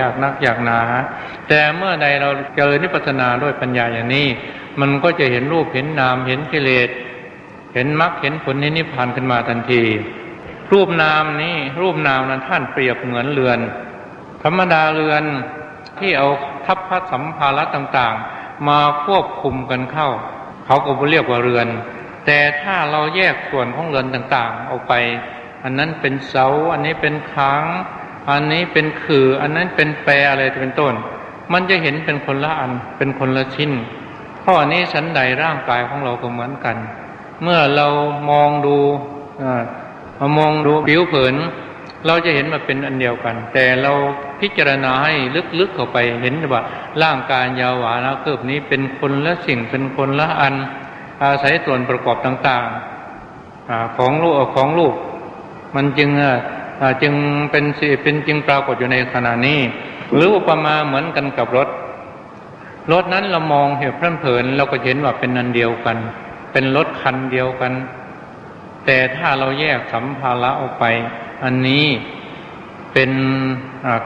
ยากนักอยากหนา แต่เมื่อใดเราเจริญนิพพานาด้วยปัญญาอย่างนี้ มันก็จะเห็นรูปเห็นนามเห็นกิเลสเห็นมรรคเห็นผลนิพพานขึ้นมาทันที รูปนามนี้รูปนามนั้นท่านเปรียบเหมือนเรือน ธรรมดาเรือนที่เอาทัพพระสัมภาระต่างๆ มาควบคุมกันเข้า เขาก็เรียกว่าเรือน แต่ถ้าเราแยกส่วนของเรือนต่างๆ ออกไป อันนั้นเป็นเสา อันนี้เป็นค้าง อันนี้เป็นคืออันนั้นเป็นแปรอะไรเป็นต้น มันจะเห็นเป็นคนละอันเป็นคนละชิ้น ข้อนี้ชั้นใดร่างกายของเราก็เหมือนกัน เมื่อเรามองดูมามองดูผิวเผิน เราจะเห็นมาเป็นอันเดียวกัน แต่เราพิจารณาให้ลึกๆเข้าไปเห็นว่าร่างกายยาวหวานะเกิบนี้เป็นคนละสิ่งเป็นคนละอัน อาศัยส่วนประกอบต่างๆของรูปของรูปมันจึง จึงเป็นสิเป็นจึงปรากฏอยู่ในขณะนี้ หรืออุปมาเหมือนกันกับรถ รถนั้นเรามองเห็นเพลินเพลินเราก็เห็นว่าเป็นอันเดียวกัน เป็นรถคันเดียวกัน แต่ถ้าเราแยกสัมภาระออกไป อันนี้เป็น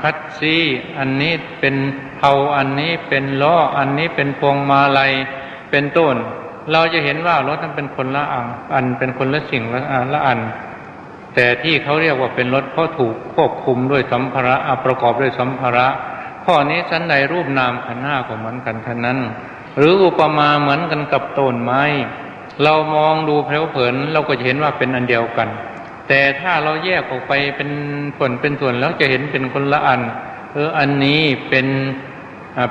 คัตซีอันนี้เป็นเทาอันนี้เป็นล้ออันนี้เป็นพวงมาลัยเป็นต้น เราจะเห็นว่ารถนั้นเป็นคนละอันอันเป็นคนละสิ่งละอันละอัน แต่ที่เขาเรียกว่าเป็นรถเพราะถูกควบคุมด้วยสัมภาระประกอบด้วยสัมภาระ ข้อนี้ชั้นใดรูปนามขันห้าก็เหมือนกันท่านั้น หรืออุปมาเหมือนกันกับต้นไม้ เรามองดูเพลวเผินเราก็จะเห็นว่าเป็นอันเดียวกัน แต่ถ้าเราแยกออกไปเป็นส่วนเป็นส่วนแล้วจะเห็นเป็นคนละอันเอออันนี้เป็น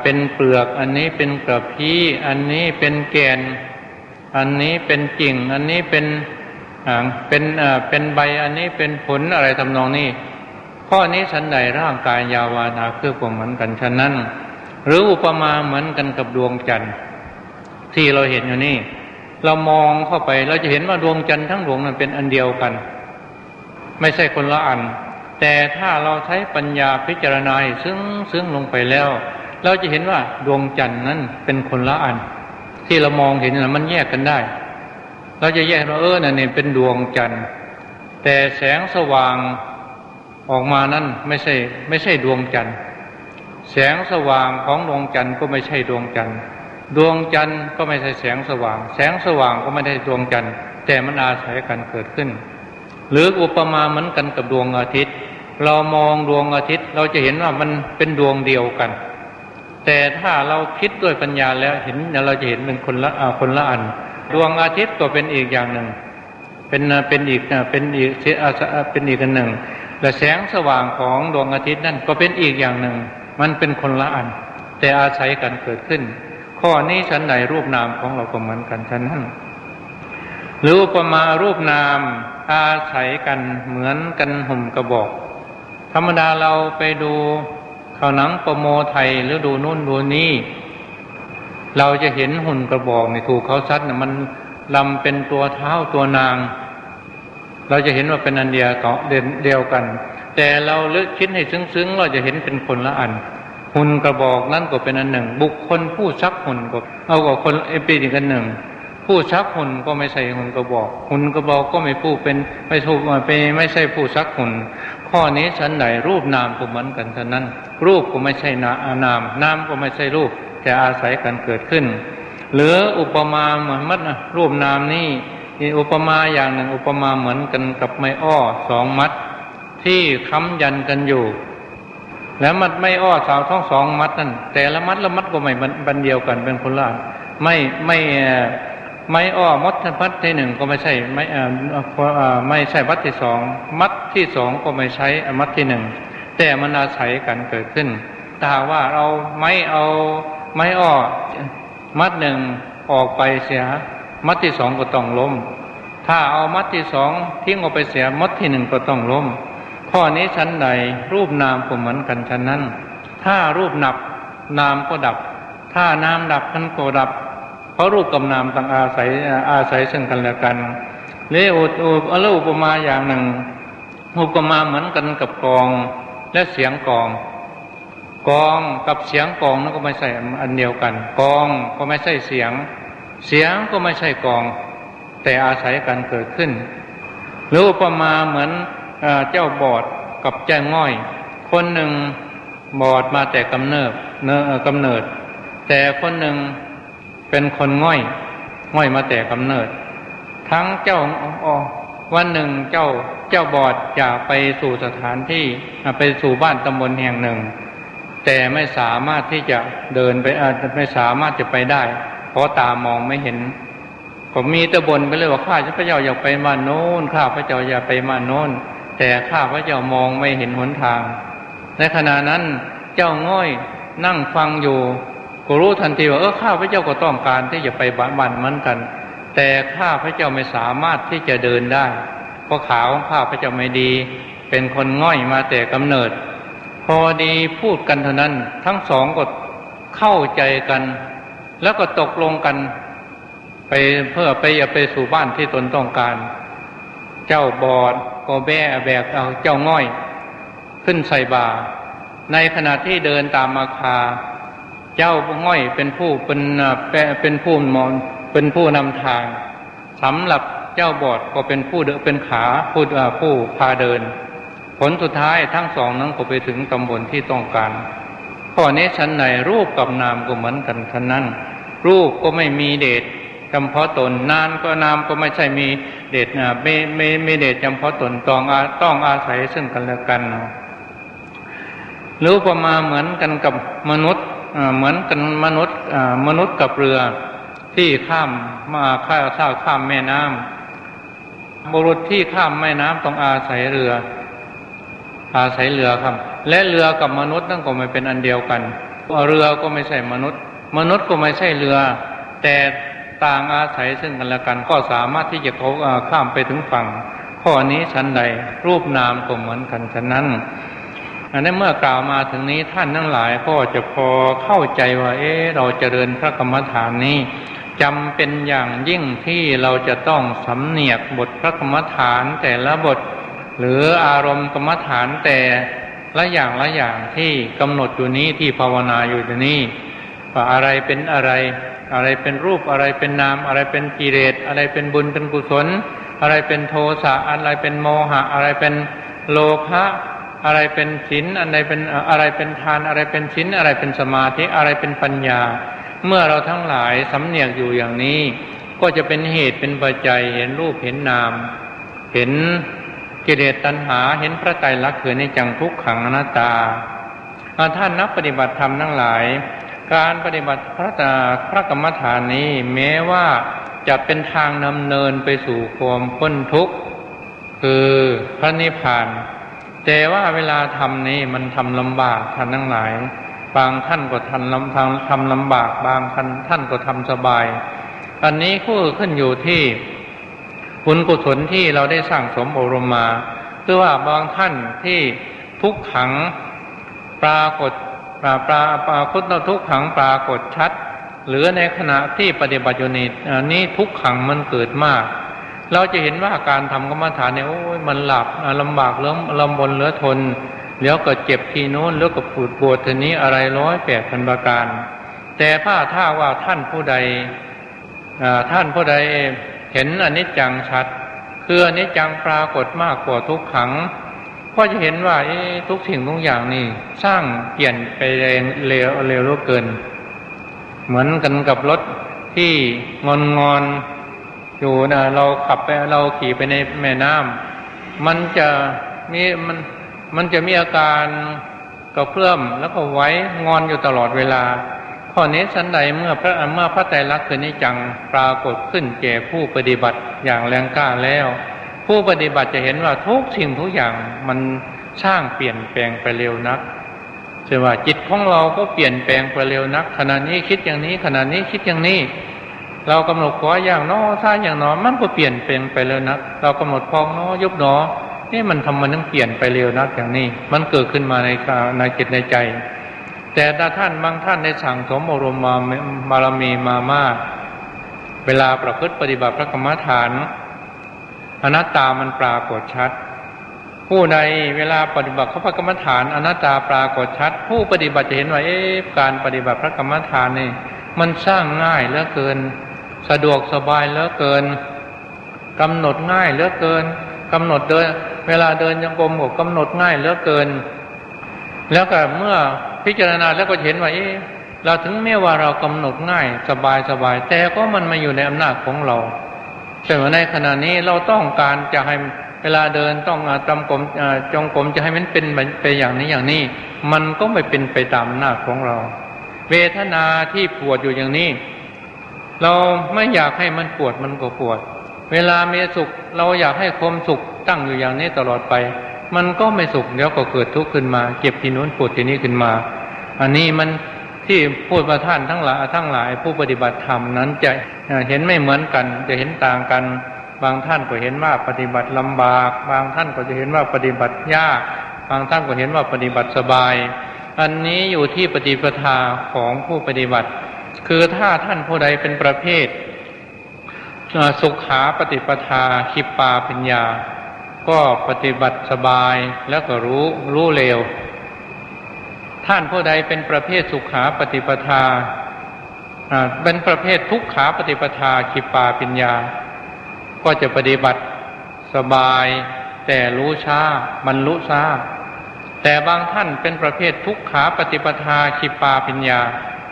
เป็นเปลือก อันนี้เป็นกระพี้อันนี้เป็นแกน อันนี้เป็นกิ่ง อันนี้เป็น เป็นเป็นใบอันนี้เป็นผลอะไรทำนองนี้ ข้อนี้ฉันใดร่างกายยาวานาคือผมเหมือนกันฉะนั้น หรืออุปมาเหมือนกันกับดวงจันทร์ ที่เราเห็นอยู่นี่ เรามองเข้าไปเราจะเห็นว่าดวงจันทร์ทั้งดวงนั้นเป็นอันเดียวกัน ไม่ใช่คนละอัน แต่ถ้าเราใช้ปัญญาพิจารณาซึ่งซึ่งลงไปแล้ว เราจะเห็นว่าดวงจันทร์นั้นเป็นคนละอัน ที่เรามองเห็นนะมันแยกกันได้ เราจะแยกว่าเออนั่นเนี่ยเป็นดวงจันทร์ แต่แสงสว่างออกมานั้นไม่ใช่ไม่ใช่ดวงจันทร์ แสงสว่างของดวงจันทร์ก็ไม่ใช่ดวงจันทร์ ดวงจันทร์ก็ไม่ใช่แสงสว่าง แสงสว่างก็ไม่ได้ดวงจันทร์ แต่มันอาศัยกันเกิดขึ้น หรืออุปมาเหมือนกันกับดวงอาทิตย์ เรามองดวงอาทิตย์ เราจะเห็นว่ามันเป็นดวงเดียวกัน แต่ถ้าเราคิดด้วยปัญญาแล้วเห็นเราจะเห็นเป็นคนละคนละอัน ดวงอาทิตย์ก็เป็นอีกอย่างหนึ่ง เป็นเป็นอีกเป็นอีกเป็นอีกอันหนึ่ง และแสงสว่างของดวงอาทิตย์นั่นก็เป็นอีกอย่างหนึ่ง มันเป็นคนละอัน แต่อาศัยกันเกิดขึ้น ข้อนี้ชั้นไหนรูปนามของเราก็เหมือนกันชั้นนั้นหรืออุปมารูปนามอาศัยกันเหมือนกันห่มกระบอก ธรรมดาเราไปดูข่าวหนังโปรโมไทยหรือดูนู่นดูนี่ เราจะเห็นหุ่นกระบอกในถูกเขาซัดเนี่ยมันลำเป็นตัวเท้าตัวนาง เราจะเห็นว่าเป็นอันเดียวกเดียวกัน แต่เราเลือกคิดให้ซึ้งๆ เราจะเห็นเป็นคนละอัน หุ่นกระบอกนั่นก็เป็นอันหนึ่ง บุคคลผู้ชักหุ่นก็เอากับคนเอปีอีกอันหนึ่ง ผู้ชักหุ่นก็ไม่ใช่หุ่นกระบอก หุ่นกระบอกก็ไม่ผู้เป็นไม่ถูกไปไม่ใช่ผู้ชักหุ่น ข้อนี้ชั้นไหนรูปนามก็เหมือนกันฉะนั้น รูปก็ไม่ใช่นานาม นามก็ไม่ใช่รูป แต่อาศัยกันเกิดขึ้น หรืออุปมาเหมือนมัดนะรูปนามนี่อุปมาอย่างหนึ่งอุปมาเหมือนกันกับไม้อ้อสองมัด ที่ค้ำยันกันอยู่ แล้วมัดไม่อ้อสาวท้องสองมัดนั่นแต่ละมัดละมัดก็ไม่บันเดียวกันเป็นคนละไม่ไม่ ไม้อ้อมัดมัดที่หนึ่งก็ไม่ใช่ไม้ไม่ใช่มัดที่สองมัดที่สองก็ไม่ใช้มัดที่หนึ่งแต่มันอาศัยกันเกิดขึ้นถ้าว่าเราไม่เอาไม้อ้อมัดหนึ่งออกไปเสีย มัดที่สองก็ต้องล้ม ถ้าเอามัดที่สองทิ้งออกไปเสียมัดที่หนึ่งก็ต้องล้ม ข้อนี้ชั้นใดรูปนามก็เหมือนกันชั้นนั้น ถ้ารูปนับนามก็ดับ ถ้านามดับนั้นก็ดับ ราะรูปกับนามต่างอาศัยอาศัยซึ่งกันและกันเรืออุอลอุปมาอย่างหนึ่งอุปมาเหมือนกันกับกองและเสียงกอง กองกับเสียงกองนั่นก็ไม่ใช่อันเดียวกัน กองก็ไม่ใช่เสียง เสียงก็ไม่ใช่กอง แต่อาศัยกันเกิดขึ้น หรืออุปมาเหมือนเจ้าบอดกับแจ้งง่อย คนหนึ่งบอดมาแต่กำเนิดเนกำเนิด แต่คนหนึ่ง เป็นคนง่อยง่อยมาแต่กำเนิด ทั้งเจ้าอ๋อวันหนึ่งเจ้าเจ้าบอดอยากไปสู่สถานที่ไปสู่บ้านตำบลแห่งหนึ่ง แต่ไม่สามารถที่จะเดินไปอาจจะไม่สามารถจะไปได้ เพราะตามองไม่เห็นผมมีตะบนไปเลยว่าข้าพระเจ้าอยากไปมาโน้นข้าพระเจ้าอยากไปมาโน้น แต่ข้าพระเจ้ามองไม่เห็นหนทาง ในขณะนั้นเจ้าง่อยนั่งฟังอยู่ ก็รู้ทันทีว่าเออข้าพระเจ้าก็ต้องการที่จะไปบ้านเหมือนกัน แต่ข้าพระเจ้าไม่สามารถที่จะเดินได้ เพราะขาของข้าพระเจ้าไม่ดี เป็นคนง่อยมาแต่กำเนิด พอดีพูดกันเท่านั้น ทั้งสองก็เข้าใจกัน แล้วก็ตกลงกัน ไปเพื่อไปอย่าไปสู่บ้านที่ตนต้องการ เจ้าบอดก็แบะแบกเอาเจ้าง่อย ขึ้นใส่บาในขณะที่เดินตามมาคา เจ้าง่อยเป็นผู้เป็นเป็นผู้มอนเป็นผู้นำทางสำหรับเจ้าบอดก็เป็นผู้เดินเป็นขาผู้ผู้พาเดิน ผลสุดท้ายทั้งสองนั้นก็ไปถึงตำบลที่ต้องการข้อนี้ชั้นไหนรูปกับนามก็เหมือนกันชั้นนั้น รูปก็ไม่มีเดชจำเพาะตนนานก็นามก็ไม่ใช่มีเดชไม่ไม่ไม่เดชจำเพาะตนต้องอาต้องอาศัยซึ่งกันและกันหรือประมาเหมือนกันกับมนุษย์ เหมือนกันมนุษย์มนุษย์กับเรือ ที่ข้ามมาข้าวข้าข้ามแม่น้ำบุรุษที่ข้ามแม่น้ำต้องอาศัยเรือ อาศัยเรือครับ และเรือกับมนุษย์นั่นก็ไม่เป็นอันเดียวกันเรือก็ไม่ใช่มนุษย์ มนุษย์ก็ไม่ใช่เรือ แต่ต่างอาศัยซึ่งกันและกัน ก็สามารถที่จะเขาข้ามไปถึงฝั่ง ข้อนี้ชั้นใด รูปนามก็เหมือนกันฉะนั้น อันนี้เมื่อกล่าวมาถึงนี้ท่านทั้งหลายก็จะพอเข้าใจว่า เอ๊ะเราจเจริญพระกรรมฐานนี้จำเป็นอย่างยิ่งที่เราจะต้องสำเนียกบทพระกรรมฐานแต่ละบท หรืออารมณ์กรรมฐานแต่ละอย่างละอย่างที่กำหนดอยู่นี้ที่ภาวนาอยู่นี้ว่าอะไรเป็นอะไร อะไรเป็นรูปอะไรเป็นนาม อะไรเป็นกิเลสอะไรเป็นบุญเป็นกุศล อะไรเป็นโทสะอะไรเป็นโมหะ อะไรเป็นโลภะ อะไรเป็นศีลอะไรเป็นอะไรเป็นทานอะไรเป็นศีลอะไรเป็นสมาธิอะไรเป็นปัญญา เมื่อเราทั้งหลายสำเนียกอยู่อย่างนี้ ก็จะเป็นเหตุเป็นปัจจัยเห็นรูปเห็นนาม เห็นกิเลสตัณหาเห็นพระไตรลักษณ์คือในจังทุกขังอนัตตาท่านนักปฏิบัติธรรมทั้งหลาย การปฏิบัติพระตาพระกรรมฐานนี้แม้ว่าจะเป็นทางนำเนินไปสู่ความพ้นทุกข์ คือพระนิพพาน แต่ว่าเวลาทำนี้มันทำลำบากท่านทั้งหลาย บางท่านก็ทำลำทางทำลำบาก บางท่านท่านก็ทำสบาย อันนี้ก็ขึ้นอยู่ที่บุญกุศลที่เราได้สร้างสมอบรมมาคือว่าบางท่านที่ทุกขังปรากฏปราปราปราคุตทุกขังปรากฏชัด หรือในขณะที่ปฏิบัติอยู่นี้นี้ทุกขังมันเกิดมาก เราจะเห็นว่าการทำกรรมฐานเนี่ยโอ้ยมันหลับลำบากเรื่อลำบนเหลือทนเดี๋ยวก็เจ็บทีโน้นแล้วก็ปวดปวดทีนี้อะไรร้อยแปดพันประการ แต่ถ้าถ้าว่าท่านผู้ใดท่านผู้ใดเห็นอนิจจังชัด คืออนิจจังปรากฏมากกว่าทุกขังก็จะเห็นว่าทุกสิ่งทุกอย่างนี่สร้างเปลี่ยนไปเร็วเร็วเร็วเกิน เหมือนกันกับรถที่งอนงอน อยู่นะเราขับไปเราขี่ไปในแม่น้ำมันจะมีมันมันจะมีอาการกระเพื่อมแล้วก็ไว้งอนอยู่ตลอดเวลา ข้อนี้สันใดเมื่อพระเมื่อพระไตรลักษณ์คือนิจังปรากฏขึ้นแก่ผู้ปฏิบัติอย่างแรงกล้าแล้ว ผู้ปฏิบัติจะเห็นว่าทุกสิ่งทุกอย่างมันสร้างเปลี่ยนแปลงไปเร็วนักใช่ว่าจิตของเราก็เปลี่ยนแปลงไปเร็วนัก ขณะนี้คิดอย่างนี้ขณะนี้คิดอย่างนี้ เรากำหนดขวาอย่างนอซ้ายอย่างนอมันก็เปลี่ยนเปลี่ยนไปเร็วนัก เรากำหนดพองนอยบนอนี่มันทำมันต้องเปลี่ยนไปเร็วนักอย่างนี้ มันเกิดขึ้นมาในในจิตในใจ แต่ถ้าท่านบางท่านได้สั่งสมอารมณ์มาบารมีมามาก เวลาประพฤติปฏิบัติพระกรรมฐานอนัตตามันปรากฏชัด ผู้ใดเวลาปฏิบัติพระกรรมฐานอนัตตาปรากฏชัด ผู้ปฏิบัติจะเห็นว่าเอ๊ะการปฏิบัติพระกรรมฐานนี่มันสร้างง่ายเหลือเกิน สะดวกสบายเหลือเกินกำหนดง่ายเหลือเกินกำหนดเดิน เวลาเดินยังกรมก็กำหนดง่ายเหลือเกิน แล้วก็เมื่อพิจารณาแล้วก็เห็นว่าเอ๊ะเราถึงแม้ว่าเรากำหนดง่ายสบายสบาย แต่ก็มันมาอยู่ในอำนาจของเราแต่ว่าในขณะนี้เราต้องการจะให้เวลาเดินต้องจำกรมจงกรมจะให้มันเป็นไปอย่างนี้อย่างนี้ มันก็ไม่เป็นไปตามอำนาจของเรา เวทนาที่ปวดอยู่อย่างนี้ เราไม่อยากให้มันปวดมันก็ปวด เวลามีสุข เราอยากให้ความสุขตั้งอยู่อย่างนี้ตลอดไป มันก็ไม่สุขเดี๋ยวก็เกิดทุกข์ขึ้นมาเก็บที่นู้นปวดที่นี้ขึ้นมา อันนี้มันที่พูดมาท่านทั้งหลายทั้งหลายผู้ปฏิบัติธรรมนั้นจะเห็นไม่เหมือนกัน จะเห็นต่างกัน บางท่านก็เห็นว่าปฏิบัติลำบาก บางท่านก็จะเห็นว่าปฏิบัติยาก บางท่านก็เห็นว่าปฏิบัติสบาย อันนี้อยู่ที่ปฏิปทาของผู้ปฏิบัติ คือถ้าท่านผู้ใดเป็นประเภทสุขาปฏิปทาคิปาปัญญา ก็ปฏิบัติสบายแล้วก็รู้รู้เร็ว ท่านผู้ใดเป็นประเภทสุขาปฏิปทาเป็นประเภททุกขาปฏิปทาคิปาปัญญา ก็จะปฏิบัติสบายแต่รู้ช้าบรรลุช้าแต่บางท่านเป็นประเภททุกขาปฏิปทาคิปาปัญญา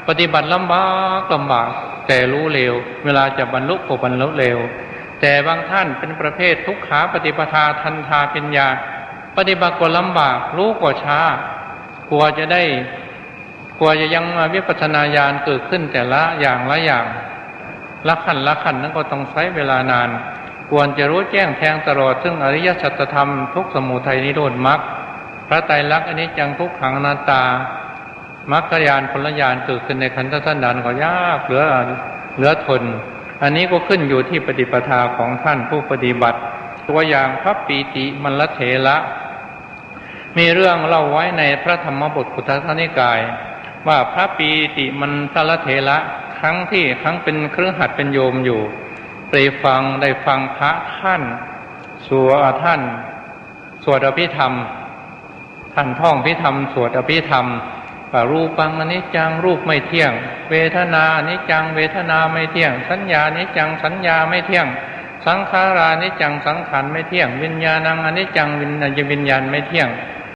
ปฏิบัติลำบากลำบาก แต่รู้เร็ว เวลาจะบรรลุก็บรรลุเร็ว แต่บางท่านเป็นประเภททุกขาปฏิปทาทันทาปัญญา ปฏิบัติก็ลำบาก รู้ก็ช้ากลัวจะได้กลัวจะยังมาวิปัสสนาญาณเกิดขึ้นแต่ละอย่างละอย่างละขันละขันนั้นก็ต้องใช้เวลานาน ควรจะรู้แจ้งแทงตลอด ซึ่งอริยสัจธรรมทุกสมุทัยนิโรธมรรคพระไตรลักษณ์อันนี้จังทุกขังนาตา มรรคยานผลยานเกิดขึ้นในขันธสันดานก็ยากเหลือเหลือทน อันนี้ก็ขึ้นอยู่ที่ปฏิปทาของท่านผู้ปฏิบัติ ตัวอย่างพระปีติมันละเถระ มีเรื่องเล่าไว้ในพระธรรมบทพุทธนิกาย ว่าพระปีติมันทละเถระครั้งที่ครั้งเป็นเครื่องหัดเป็นโยมอยู่ไปฟังได้ฟังพระท่านสวดท่าน สวดอภิธรรม ท่านท่องพิธรรม สวดอภิธรรม รูปังอนิจจังรูปไม่เที่ยง เวทนาอนิจจังเวทนาไม่เที่ยง สัญญาอนิจจังสัญญาไม่เที่ยง สังขารานิจจังสังขารไม่เที่ยง วิญญาณังอนิจจังวิญญาณวิญญาณไม่เที่ยง